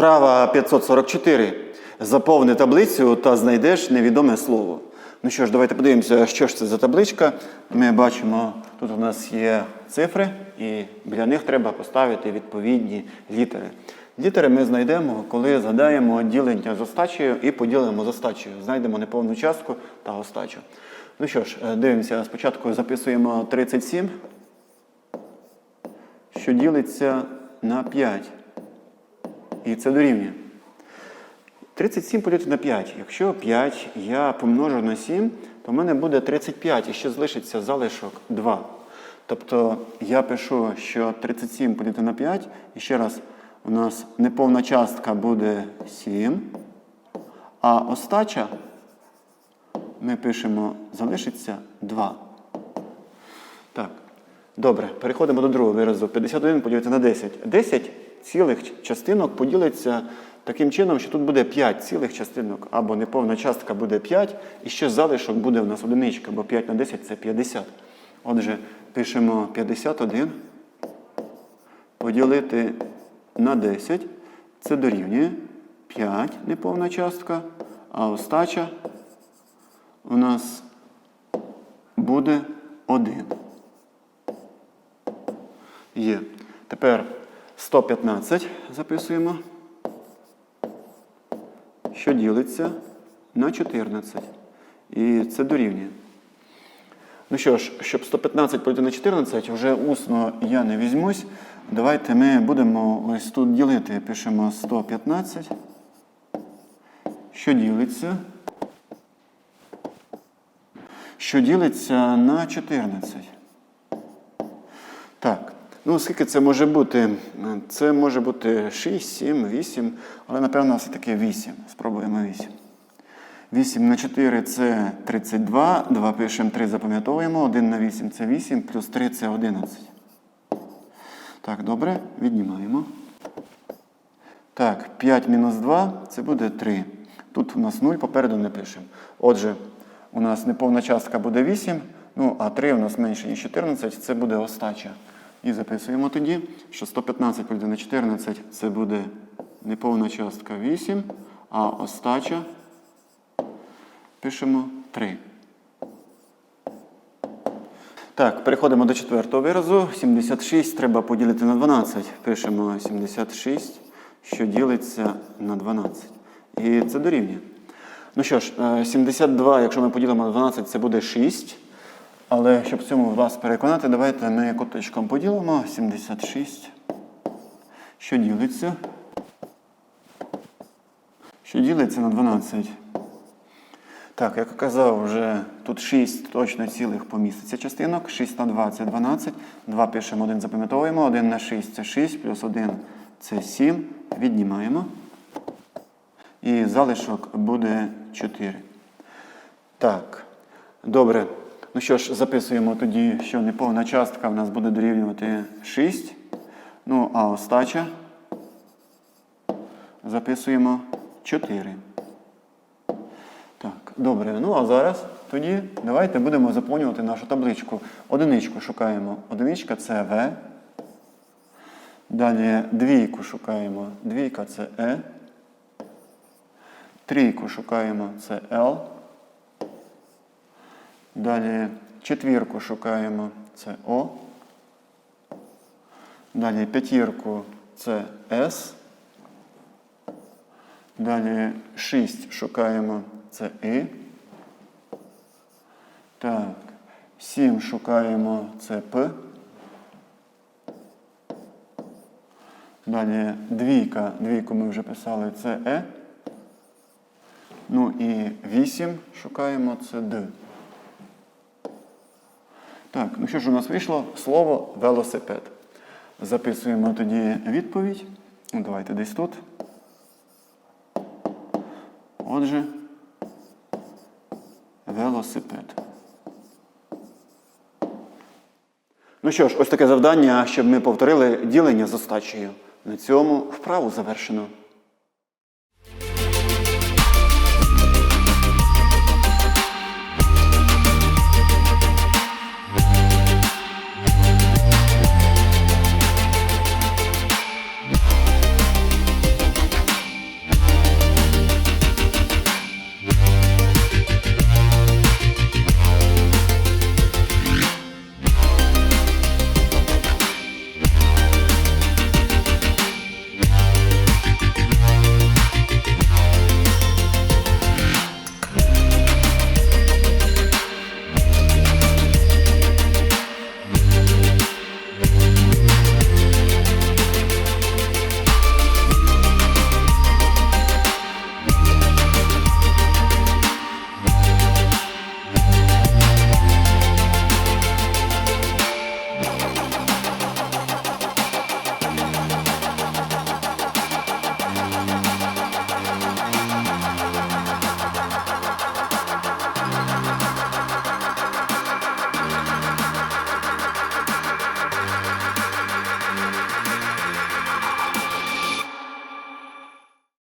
Вправа 544. Заповни таблицю та знайдеш невідоме слово. Ну що ж, давайте подивимося, що ж це за табличка. Ми бачимо, тут у нас є цифри, і біля них треба поставити відповідні літери. Літери ми знайдемо, коли згадаємо ділення з остачею і поділимо з остачею. Знайдемо неповну частку та остачу. Ну що ж, е, дивимося, спочатку записуємо 37, що ділиться на 5. І це дорівнює. 37 поділити на 5. Якщо 5 я помножу на 7, то в мене буде 35 і ще залишиться залишок 2. Тобто я пишу, що 37 поділити на 5, і ще раз, у нас неповна частка буде 7, а остача ми пишемо залишиться 2. Так. Добре, переходимо до другого виразу. 51 поділити на 10. 10 цілих частинок поділиться таким чином, що тут буде 5 цілих частинок, або неповна частка буде 5, і ще залишок буде у нас одиничка, бо 5 на 10 це 50. Отже, пишемо 51 поділити на 10. Це дорівнює 5 неповна частка, а остача у нас буде 1. Є. Тепер 115 записуємо, що ділиться на 14. І це дорівнює. Ну що ж, щоб 115 поділити на 14, вже усно я не візьмусь. Давайте ми будемо ось тут ділити. Пишемо 115, що ділиться. Що ділиться на 14. Ну, скільки це може бути? Це може бути 6, 7, 8, але, напевно, все-таки 8. Спробуємо 8. 8 на 4 це 32. 2 пишемо, 3 запам'ятовуємо. 1 на 8 це 8, плюс 3 це 11. Так, добре, віднімаємо. Так, 5 мінус 2 це буде 3. Тут у нас 0, попереду не пишемо. Отже, у нас неповна частка буде 8, ну, а 3 у нас менше, ніж 14, це буде остача. І записуємо тоді, що 115 поділити на 14 це буде неповна частка 8, а остача пишемо 3. Так, переходимо до четвертого виразу. 76 треба поділити на 12. Пишемо 76, що ділиться на 12. І це дорівнює. Ну що ж, е, 72, якщо ми поділимо на 12, це буде 6. Але щоб цьому вас переконати, давайте ми куточком поділимо 76. Що ділиться? Що ділиться на 12. Так, як казав, вже тут 6 точно цілих поміститься частинок. 6 на 2 це 12. 2 пишемо, 1 запам'ятовуємо. 1 на 6 це 6, плюс 1 це 7. Віднімаємо. І залишок буде 4. Так, добре. Ну що ж, записуємо тоді, що неповна частка в нас буде дорівнювати 6. Ну, а остача записуємо 4. Так, добре. Ну а зараз тоді давайте будемо заповнювати нашу табличку. Одиничку шукаємо. Одиничка це В. Далі двійку шукаємо. Двійка це Е. Трійку шукаємо це Л. Далі четвірку шукаємо це О. Далі п'ятірку це С. Далі 6 шукаємо це І. Так. 7 шукаємо це П. Далі двійка, двійку ми вже писали, це Е. Ну і 8 шукаємо це Д. Так, ну що ж у нас вийшло? Слово велосипед. Записуємо тоді відповідь. Ну, Давайте десь тут. Отже, велосипед. Ну що ж, ось таке завдання, щоб ми повторили ділення з остачею. На цьому вправу завершено.